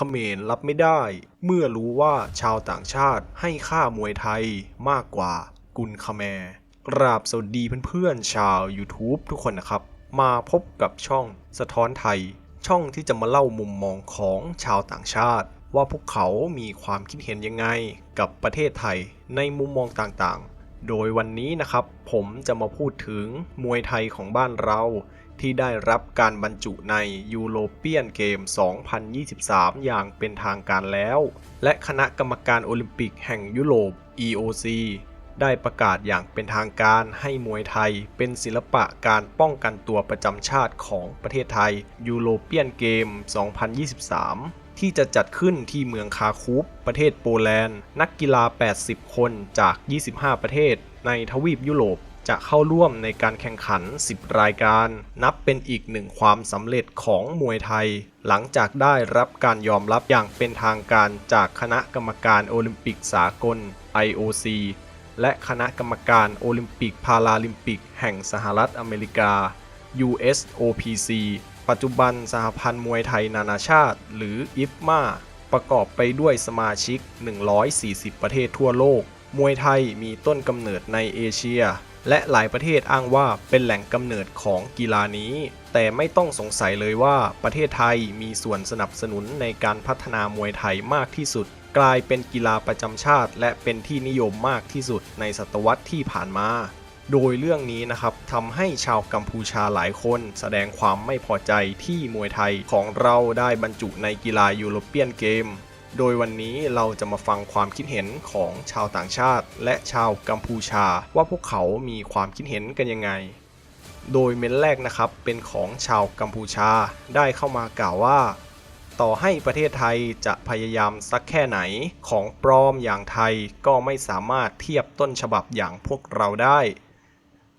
ขมรรับไม่ได้ เมื่อรู้ว่าชาวต่างชาติให้ค่ามวยไทยมากกว่ากุลคแมร์กราบสวัสดีเพื่อนๆชาว YouTube ทุกคนนะครับ มาพบกับช่องสะท้อนไทย ช่องที่จะมาเล่ามุมมองของชาวต่างชาติ ว่าพวกเขามีความคิดเห็นยังไงกับประเทศไทยในมุมมองต่างๆ โดยวันนี้นะครับ ผมจะมาพูดถึงมวยไทยของบ้านเรา ที่ได้รับการบรรจุในยูโรเปียนเกม 2023 อย่างเป็นทางการแล้ว และคณะกรรมการโอลิมปิกแห่งยุโรป EOC ได้ประกาศอย่างเป็นทางการให้มวยไทยเป็นศิลปะการป้องกันตัวประจำชาติของประเทศไทยยูโรเปียนเกม 2023 ที่จะจัดขึ้นที่เมืองคาคูปประเทศโปแลนด์ นักกีฬา 80 คนจาก 25 ประเทศในทวีปยุโรป จะเข้าร่วมในการแข่งขัน 10 รายการ นับเป็นอีกหนึ่งความสำเร็จของมวยไทย หลังจากได้รับการยอมรับอย่างเป็นทางการจากคณะกรรมการโอลิมปิกสากล IOC และคณะกรรมการโอลิมปิกพาราลิมปิกแห่งสหรัฐอเมริกา USOPC ปัจจุบันสหพันธ์มวยไทยนานาชาติ หรือ IFMA ประกอบไปด้วยสมาชิก 140 ประเทศทั่วโลก มวยไทยมีต้นกำเนิดในเอเชีย และหลายประเทศอ้างว่าเป็นแหล่งกำเนิดของกีฬานี้ แต่ไม่ต้องสงสัยเลยว่าประเทศไทยมีส่วนสนับสนุนในการพัฒนามวยไทยมากที่สุด กลายเป็นกีฬาประจำชาติ และเป็นที่นิยมมากที่สุดในศตวรรษที่ผ่านมาโดยเรื่องนี้นะครับทำให้ชาวกัมพูชาหลายคนแสดงความไม่พอใจที่มวยไทยของเราได้บรรจุในกีฬายูโรเปียนเกม โดยวันนี้เราจะมาฟังความคิดเห็นของชาวต่างชาติ และชาวกัมพูชา ว่าพวกเขามีความคิดเห็นกันยังไง โดยเม้นแรกนะครับเป็นของชาวกัมพูชาได้เข้ามากล่าวว่า ต่อให้ประเทศไทยจะพยายามสักแค่ไหนของปลอมอย่างไทยก็ไม่สามารถเทียบต้นฉบับอย่างพวกเราได้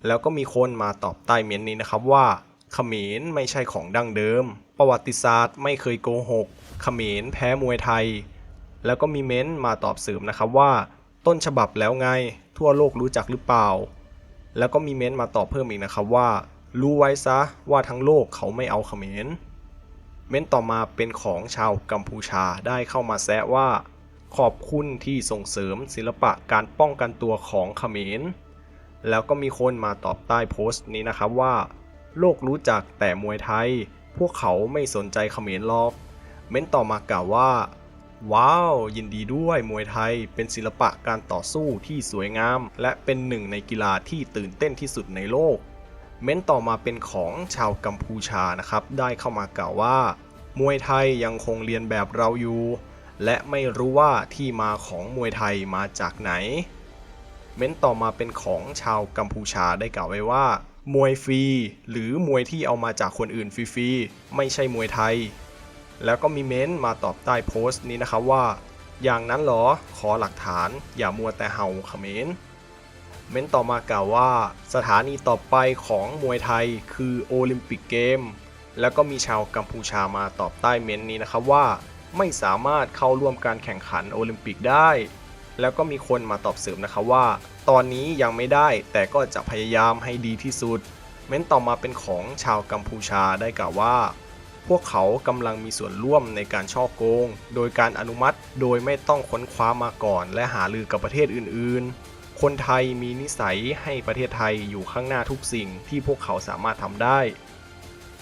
แล้วก็มีคนมาตอบใต้เม้นนี้นะครับว่าเขมรไม่ใช่ของดั้งเดิม ประวัติศาสตร์ไม่เคยโกหก เขมรแพ้มวยไทย แล้วก็มีเม้นมาตอบเสริมนะครับว่าต้นฉบับแล้วไง ทั่วโลกรู้จักหรือเปล่า แล้วก็มีเม้นมาตอบเพิ่มอีกนะครับว่า รู้ไว้ซะว่าทั้งโลกเขาไม่เอาเขมรเม้นต่อมาเป็นของชาวกัมพูชาได้เข้ามาแซะว่า ขอบคุณที่ส่งเสริมศิลปะการป้องกันตัวของเขมร แล้วก็มีคนมาตอบใต้โพสต์นี้นะครับว่า โลกรู้จักแต่มวยไทย พวกเขาไม่สนใจเขมรหรอก เม้นต่อมากล่าวว่า ว้าว ยินดีด้วยมวยไทยเป็นศิลปะการต่อสู้ที่สวยงาม และเป็นหนึ่งในกีฬาที่ตื่นเต้นที่สุดในโลก เม้นต่อมาเป็นของชาวกัมพูชานะครับ ได้เข้ามากล่าวว่า มวยไทยยังคงเรียนแบบเราอยู่ และไม่รู้ว่าที่มาของมวยไทยมาจากไหน เม้นต่อมาเป็นของชาวกัมพูชาได้กล่าวไว้ว่ามวยฟรี หรือมวยที่เอามาจากคนอื่นฟรีๆไม่ใช่มวยไทย แล้วก็มีเม้นมาตอบใต้โพสต์นี้นะครับว่า อย่างนั้นเหรอขอหลักฐาน อย่ามัวแต่เห่าเขมรเม้นต่อมากล่าวว่า สถานีต่อไปของมวยไทยคือโอลิมปิกเกม แล้วก็มีชาวกัมพูชามาตอบใต้เม้นนี้นะครับว่า ไม่สามารถเข้าร่วมการแข่งขันโอลิมปิกได้ แล้วก็มีคนมาตอบเสริมนะครับว่า ตอนนี้ยังไม่ได้แต่ก็จะพยายามให้ดีที่สุด เม้นต่อมาเป็นของชาวกัมพูชาได้กล่าวว่า พวกเขากำลังมีส่วนร่วมในการช่อโกง โดยการอนุมัติโดยไม่ต้องค้นคว้ามาก่อน และหาลือกับประเทศอื่น ๆ คนไทยมีนิสัยให้ประเทศไทยอยู่ข้างหน้าทุกสิ่งที่พวกเขาสามารถทำได้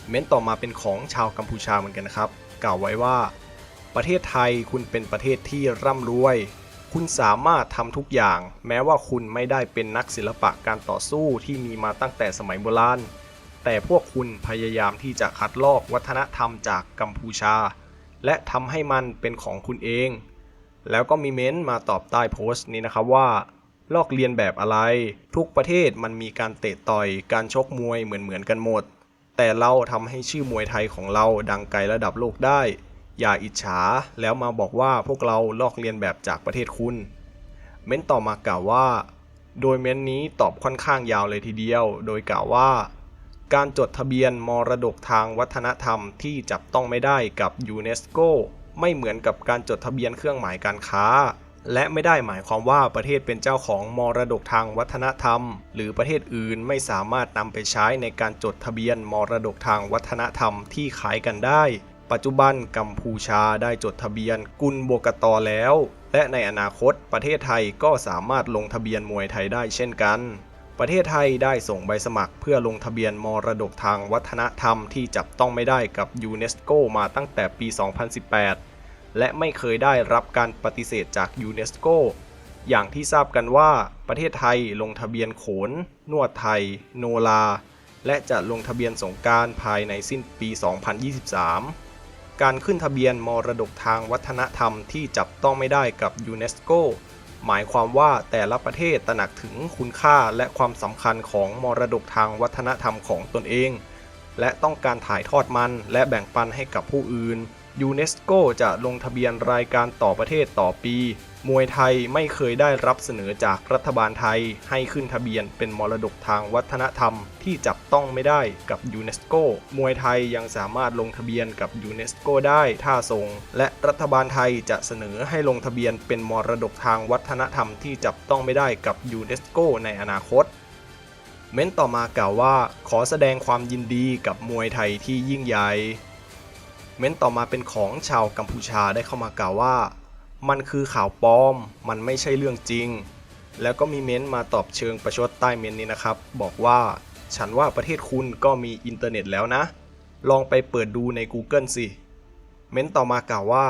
เม้นต่อมาเป็นของชาวกัมพูชาเหมือนกันนะครับ กล่าวไว้ว่า ประเทศไทยคุณเป็นประเทศที่ร่ำรวย คุณสามารถทำทุกอย่าง แม้ว่าคุณไม่ได้เป็นนักศิลปะการต่อสู้ที่มีมาตั้งแต่สมัยโบราณ แต่พวกคุณพยายามที่จะคัดลอกวัฒนธรรมจากกัมพูชา และทำให้มันเป็นของคุณเอง แล้วก็มีเม้นต์มาตอบใต้โพสต์นี้นะครับว่า ลอกเลียนแบบอะไร ทุกประเทศมันมีการเตะต่อย การชกมวยเหมือนเหมือนๆกันหมด แต่เราทำให้ชื่อมวยไทยของเราดังไกลระดับโลกได้ อย่าอิจฉาแล้วมาบอกว่าพวกเราลอกเลียนแบบจากประเทศคุณ เม้นต่อมากล่าวว่า โดยเม้นนี้ตอบค่อนข้างยาวเลยทีเดียว โดยกล่าวว่า การจดทะเบียนมรดกทางวัฒนธรรมที่จับต้องไม่ได้กับยูเนสโกไม่เหมือนกับการจดทะเบียนเครื่องหมายการค้า และไม่ได้หมายความว่าประเทศเป็นเจ้าของมรดกทางวัฒนธรรม หรือประเทศอื่นไม่สามารถนำไปใช้ในการจดทะเบียนมรดกทางวัฒนธรรมที่ขายกันได้ ปัจจุบันกัมพูชาได้จดทะเบียนกุลโบกตอแล้ว และในอนาคตประเทศไทยก็สามารถลงทะเบียนมวยไทยได้เช่นกัน ประเทศไทยได้ส่งใบสมัครเพื่อลงทะเบียนมรดกทางวัฒนธรรมที่จับต้องไม่ได้กับยูเนสโกมาตั้งแต่ปี 2018 และไม่เคยได้รับการปฏิเสธจากยูเนสโกอย่างที่ทราบกันว่าประเทศไทยลงทะเบียนโขน นวดไทย โนลา และจะลงทะเบียนสงการภายในสิ้นปี 2023 การขึ้นทะเบียนมรดกทางวัฒนธรรมที่จับต้องไม่ได้กับยูเนสโก หมายความว่าแต่ละประเทศตระหนักถึงคุณค่าและความสำคัญของมรดกทางวัฒนธรรมของตนเอง และต้องการถ่ายทอดมันและแบ่งปันให้กับผู้อื่นยูเนสโกจะลงทะเบียนรายการต่อประเทศต่อปี มวยไทยไม่เคยได้รับเสนอจากรัฐบาลไทยให้ขึ้นทะเบียนเป็นมรดกทางวัฒนธรรมที่จับต้องไม่ได้กับยูเนสโก มวยไทยยังสามารถลงทะเบียนกับยูเนสโกได้ถ้าทรง และรัฐบาลไทยจะเสนอให้ลงทะเบียนเป็นมรดกทางวัฒนธรรมที่จับต้องไม่ได้กับยูเนสโกในอนาคตเม้นต่อมากล่าวว่าขอแสดงความยินดีกับมวยไทยที่ยิ่งใหญ่ เม้นต่อมาเป็นของชาวกัมพูชาได้เข้ามากล่าวว่า มันคือข่าวปลอม มันไม่ใช่เรื่องจริง แล้วก็มีเม้นมาตอบเชิงประชดใต้เม้นนี้นะครับ บอกว่าฉันว่าประเทศคุณก็มีอินเทอร์เน็ตแล้วนะ ลองไปเปิดดูใน Google สิ เม้นต่อมากล่าวว่า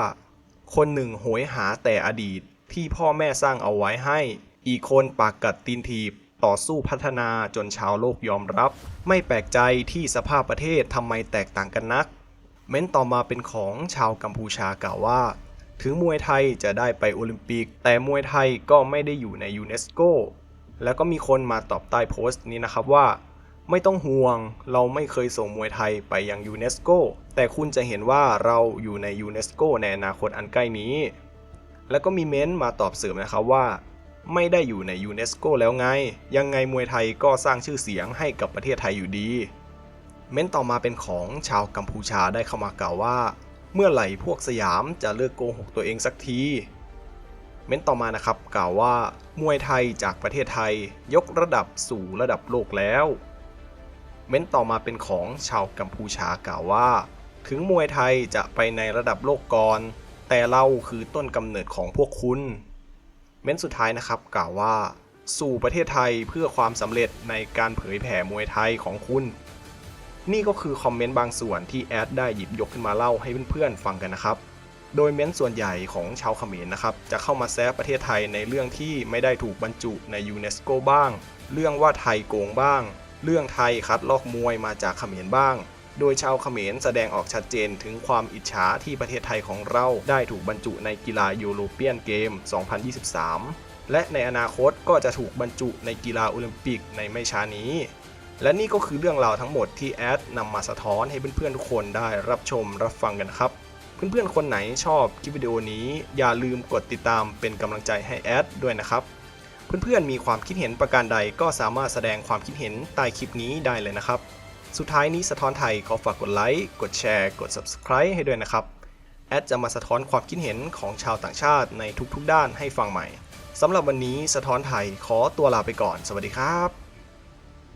คนหนึ่งโหยหาแต่อดีตที่พ่อแม่สร้างเอาไว้ให้ อีกคนปากกัดตีนถีบต่อสู้พัฒนาจนชาวโลกยอมรับ ไม่แปลกใจที่สภาพประเทศทำไมแตกต่างกันนัก เม้นต่อมาเป็นของชาวกัมพูชากล่าวว่า ถึงมวยไทยจะได้ไปโอลิมปิก แต่มวยไทยก็ไม่ได้อยู่ในยูเนสโกแล้วก็มีคนมาตอบใต้โพสต์นี้นะครับว่า ไม่ต้องห่วงเราไม่เคยส่งมวยไทยไปยังยูเนสโกแต่คุณจะเห็นว่าเราอยู่ในยูเนสโกในอนาคตอันใกล้นี้ แล้วก็มีเม้นต์มาตอบเสริมนะครับว่า ไม่ได้อยู่ในยูเนสโกแล้วไง ยังไงมวยไทยก็สร้างชื่อเสียงให้กับประเทศไทยอยู่ดี เม้นต์ต่อมาเป็นของชาวกัมพูชาได้เข้ามากล่าวว่า เมื่อไหร่พวกสยามจะเลิกโกหกตัวเองสักที เม้นต่อมานะครับกล่าวว่ามวยไทยจากประเทศไทยยกระดับสู่ระดับโลกแล้ว เม้นต่อมาเป็นของชาวกัมพูชากล่าวว่า ถึงมวยไทยจะไปในระดับโลกก่อน แต่เราคือต้นกำเนิดของพวกคุณ เม้นสุดท้ายนะครับกล่าวว่า สู่ประเทศไทยเพื่อความสำเร็จในการเผยแผ่มวยไทยของคุณ นี่ก็คือคอมเมนต์บางส่วนที่แอดได้หยิบยกขึ้นมาเล่าให้เพื่อนๆฟังกันนะครับ โดยเม้นต์ส่วนใหญ่ของชาวเขมรนะครับ จะเข้ามาแซะประเทศไทยในเรื่องที่ไม่ได้ถูกบรรจุในยูเนสโกบ้าง เรื่องว่าไทยโกงบ้าง เรื่องไทยคัดลอกมวยมาจากเขมรบ้าง โดยชาวเขมรแสดงออกชัดเจนถึงความอิจฉาที่ประเทศไทยของเราได้ถูกบรรจุในกีฬายูโรเปียนเกม 2023 และในอนาคตก็จะถูกบรรจุในกีฬาโอลิมปิกในไม่ช้านี้ และนี่ก็คือเรื่องราวทั้งหมดที่แอดนำมาสะท้อนให้เพื่อนๆทุกคนได้รับชมรับฟังกันครับ เพื่อนๆคนไหนชอบคลิปวิดีโอนี้ อย่าลืมกดติดตามเป็นกำลังใจให้แอดด้วยนะครับ เพื่อนๆมีความคิดเห็นประการใดก็สามารถแสดงความคิดเห็นใต้คลิปนี้ได้เลยนะครับ สุดท้ายนี้สะท้อนไทยขอฝากกดไลค์กดแชร์กด subscribe ให้ด้วยนะครับแอดจะมาสะท้อนความคิดเห็นของชาวต่างชาติในทุกๆด้านให้ฟังใหม่สำหรับวันนี้สะท้อนไทยขอตัวลาไปก่อน สวัสดีครับ